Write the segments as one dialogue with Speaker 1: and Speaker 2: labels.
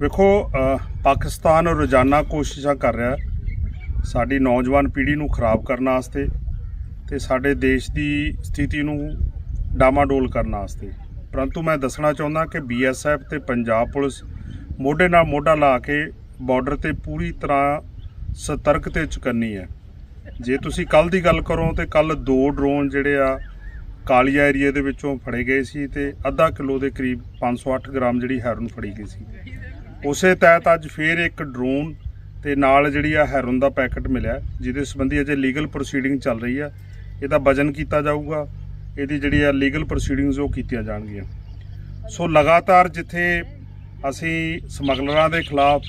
Speaker 1: ਵੇਖੋ ਪਾਕਿਸਤਾਨ ਰੋਜ਼ਾਨਾ ਕੋਸ਼ਿਸ਼ਾਂ ਕਰ ਰਿਹਾ ਸਾਡੀ ਨੌਜਵਾਨ ਪੀੜ੍ਹੀ ਨੂੰ ਖਰਾਬ ਕਰਨ ਵਾਸਤੇ ਤੇ ਸਾਡੇ ਦੇਸ਼ ਦੀ ਸਥਿਤੀ ਨੂੰ ਡਾਮਾਡੋਲ ਕਰਨ ਵਾਸਤੇ। ਪਰੰਤੂ ਮੈਂ ਦੱਸਣਾ ਚਾਹੁੰਦਾ ਕਿ ਬੀਐਸਐਫ ਤੇ ਪੰਜਾਬ ਪੁਲਿਸ ਮੋਢੇ ਨਾਲ ਮੋਢਾ ਲਾ ਕੇ ਬਾਰਡਰ ਤੇ ਪੂਰੀ ਤਰ੍ਹਾਂ ਸਤਰਕ ਤੇ ਚੁਕੰਨੀ ਹੈ। ਜੇ ਤੁਸੀਂ ਕੱਲ ਦੀ ਗੱਲ ਕਰੋ ਤੇ ਕੱਲ ਦੋ ਡਰੋਨ ਜਿਹੜੇ ਆ ਕਾਲੀਆ ਏਰੀਆ ਦੇ ਵਿੱਚੋਂ ਫੜੇ ਗਏ ਸੀ ਤੇ ਅੱਧਾ ਕਿਲੋ ਦੇ ਕਰੀਬ 508 ਗ੍ਰਾਮ ਜਿਹੜੀ ਹੈਰੋਨ ਫੜੀ ਗਈ ਸੀ। ਉਸੇ ਤਹਿਤ ਅੱਜ ਫੇਰ ਇੱਕ ਡਰੋਨ ਤੇ ਨਾਲ ਜਿਹੜੀ ਆ ਹੈਰੋਨ ਦਾ ਪੈਕੇਟ ਮਿਲਿਆ। ਜਿਹਦੇ ਸੰਬੰਧੀ ਅਜੇ ਲੀਗਲ ਪ੍ਰੋਸੀਡਿੰਗ ਚੱਲ ਰਹੀ ਆ। ਇਹਦਾ ਵਜਨ ਕੀਤਾ ਜਾਊਗਾ। ਇਹਦੀ ਜਿਹੜੀ ਆ ਲੀਗਲ ਪ੍ਰੋਸੀਡਿੰਗਸ ਉਹ ਕੀਤੀਆਂ ਜਾਣਗੀਆਂ। ਸੋ ਲਗਾਤਾਰ ਜਿੱਥੇ ਅਸੀਂ ਸਮਗਲਰਾਂ ਦੇ ਖਿਲਾਫ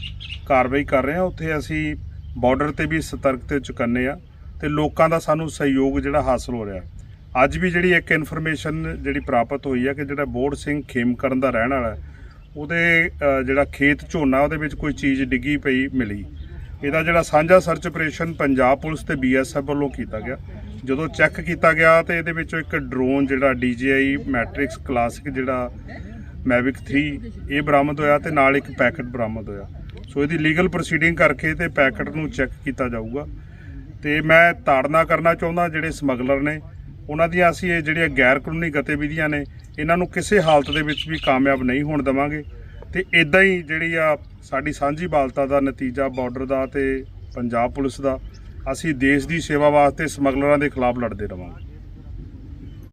Speaker 1: ਕਾਰਵਾਈ ਕਰ ਰਹੇ ਹਾਂ ਉੱਥੇ ਅਸੀਂ ਬਾਰਡਰ ਤੇ ਵੀ ਸਤਰਕ ਤੇ ਚੁਕੰਨੇ ਆ ਤੇ ਲੋਕਾਂ ਦਾ ਸਾਨੂੰ ਸਹਿਯੋਗ ਜਿਹੜਾ ਹਾਸਲ ਹੋ ਰਿਹਾ। ਅੱਜ ਵੀ ਜਿਹੜੀ ਇੱਕ ਇਨਫੋਰਮੇਸ਼ਨ ਜਿਹੜੀ ਪ੍ਰਾਪਤ ਹੋਈ ਹੈ ਕਿ ਜਿਹੜਾ ਬੋੜ ਸਿੰਘ ਖੇਮਕਰਨ ਦਾ ਰਹਿਣ ਵਾਲਾ ਹੈ, ਉਹਦੇ ਜਿਹੜਾ ਖੇਤ ਝੋਨਾ, ਉਹਦੇ ਵਿੱਚ ਕੋਈ ਚੀਜ਼ ਡਿੱਗੀ ਪਈ ਮਿਲੀ। ਇਹਦਾ ਜਿਹੜਾ ਸਾਂਝਾ ਸਰਚ ਆਪਰੇਸ਼ਨ ਪੰਜਾਬ ਪੁਲਿਸ ਤੇ ਬੀਐਸਐਫ ਵੱਲੋਂ ਕੀਤਾ ਗਿਆ। ਜਦੋਂ ਚੈੱਕ ਕੀਤਾ ਗਿਆ ਤੇ ਇਹਦੇ ਵਿੱਚੋਂ ਇੱਕ ਡਰੋਨ, ਜਿਹੜਾ DJI ਮੈਟ੍ਰਿਕਸ ਕਲਾਸਿਕ ਜਿਹੜਾ ਮੈਵਿਕ 3 ਇਹ ਬਰਾਮਦ ਹੋਇਆ ਤੇ ਨਾਲ ਇੱਕ ਪੈਕਟ ਬਰਾਮਦ ਹੋਇਆ। ਸੋ ਇਹਦੀ ਲੀਗਲ ਪ੍ਰੋਸੀਡਿੰਗ ਕਰਕੇ ਤੇ ਪੈਕਟ ਨੂੰ ਚੈੱਕ ਕੀਤਾ ਜਾਊਗਾ। ਤੇ ਮੈਂ ਤਾੜਨਾ ਕਰਨਾ ਚਾਹੁੰਦਾ ਜਿਹੜੇ ਸਮਗਲਰ ਨੇ, ਉਹਨਾਂ ਦੀਆਂ ਅਸੀਂ ਇਹ ਜਿਹੜੀਆਂ ਗੈਰ ਕਾਨੂੰਨੀ ਗਤੀਵਿਧੀਆਂ ਨੇ ਇਹਨਾਂ ਨੂੰ ਕਿਸੇ ਹਾਲਤ ਦੇ ਵਿੱਚ ਵੀ ਕਾਮਯਾਬ ਨਹੀਂ ਹੋਣ ਦੇਵਾਂਗੇ। ਤੇ ਇਦਾਂ ਹੀ ਜਿਹੜੀ ਆ ਸਾਡੀ ਸਾਂਝੀ ਬਾਲਤਾ ਦਾ ਨਤੀਜਾ ਬਾਰਡਰ ਦਾ ਤੇ ਪੰਜਾਬ ਪੁਲਿਸ ਦਾ, ਅਸੀਂ ਦੇਸ਼ ਦੀ ਸੇਵਾ ਵਾਸਤੇ ਸਮਗਲਰਾਂ ਦੇ ਖਿਲਾਫ ਲੜਦੇ ਰਵਾਂਗੇ।